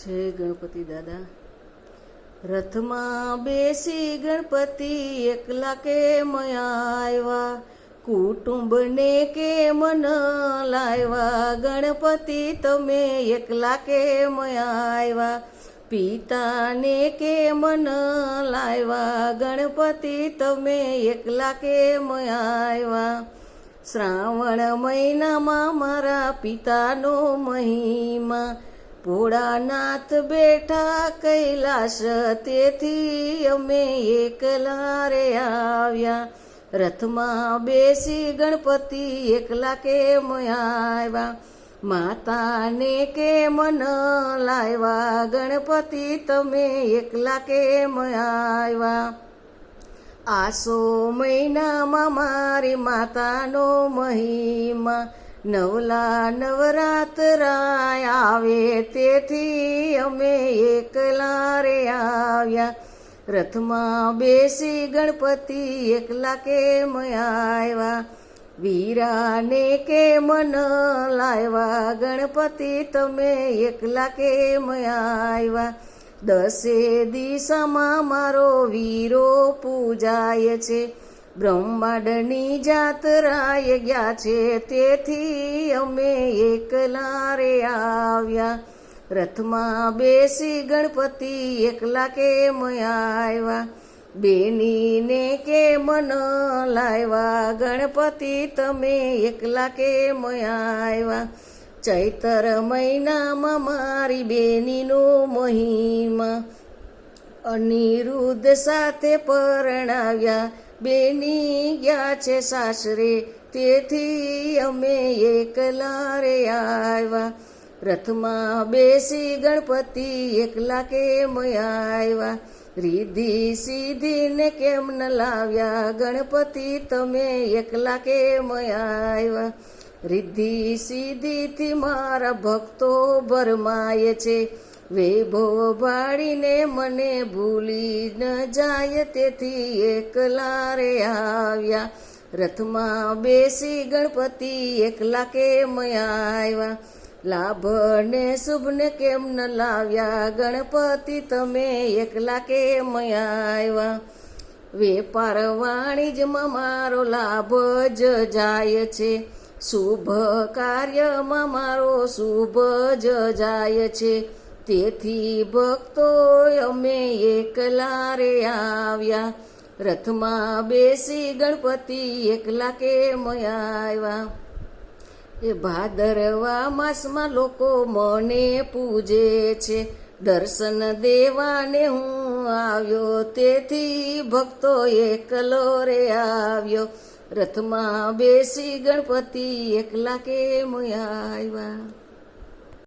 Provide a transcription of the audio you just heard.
જય ગણપતિ દાદા? રથમાં બેસી ગણપતિ એકલા કે આવ્યા? કુટુંબને કે મન લાવ્યા? ગણપતિ તમે એકલા કે આવ્યા? પિતાને કે મન લાવ્યા? ગણપતિ તમે એકલા કે આવ્યા? શ્રાવણ મહિનામાં મારા પિતાનો મહિમા ભોળાનાથ બેઠા કૈલાસ, તેથી અમે એકલા રે આવ્યા. રથમાં બેસી ગણપતિ એકલા કેમ આવ્યા? માતાને કે ન લાવ્યા? ગણપતિ, તમે એકલા કેમ આવ્યા? આસો મહિનામાં મારી માતાનો મહિમા નવલા નવરાત્રાય આવે તેથી અમે એકલા રે આવ્યા. રથમાં બેસી ગણપતિ એકલા કેમ આવ્યા? વીરાને કે મન લાવ્યા? ગણપતિ તમે એકલા કેમ આવ્યા? દસે દિશામાં મારો વીરો પૂજાય છે. બ્રહ્માંડની જાતરાય ગયા છે. તેથી અમે એકલા રે આવ્યા. રથમાં બેસી ગણપતિ એકલા કેમ આવ્યા? બેનીને કે મન લાવ્યા? ગણપતિ તમે એકલા કેમ આવ્યા? ચૈતર મહિનામાં મારી બેનીનો મહિમા અનિરુદ્ધ સાથે પરણાવ્યા. બેની ગયા છે સાસરે, તેથી અમે એકલા રે આવ્યા. રથમાં બેસી ગણપતિ એકલા કેમ આવ્યા? રીધિ સીધીને કેમ ન લાવ્યા? ગણપતિ તમે એકલા કેમ આવ્યા? રિદ્ધિ સીધીથી મારા ભક્તો ભરમાય છે. વૈભવ બાળીને મને ભૂલી ન જાય, તેથી એકલા રે આવ્યા. રથમાં બેસી ગણપતિ એકલા કેમ આવ્યા? લાભ ને શુભ ને કેમ ન લાવ્યા? ગણપતિ, તમે એકલા કેમ આવ્યા? વેપાર વાણિજ્યમાં મારો લાભ જ જાય છે. શુભ કાર્યમાં મારો શુભ જ જાય છે. તેથી ભક્તો અમે એકલા રે આવ્યા. રથમાં બેસી ગણપતિ એકલા કે આવ્યા? એ ભાદરવા માસમાં લોકો મને પૂજે છે. દર્શન દેવાને હું આવ્યો. તેથી ભક્તો એકલો રે આવ્યો. રથમાં બેસી ગણપતિ એકલા કેમ આવ્યા?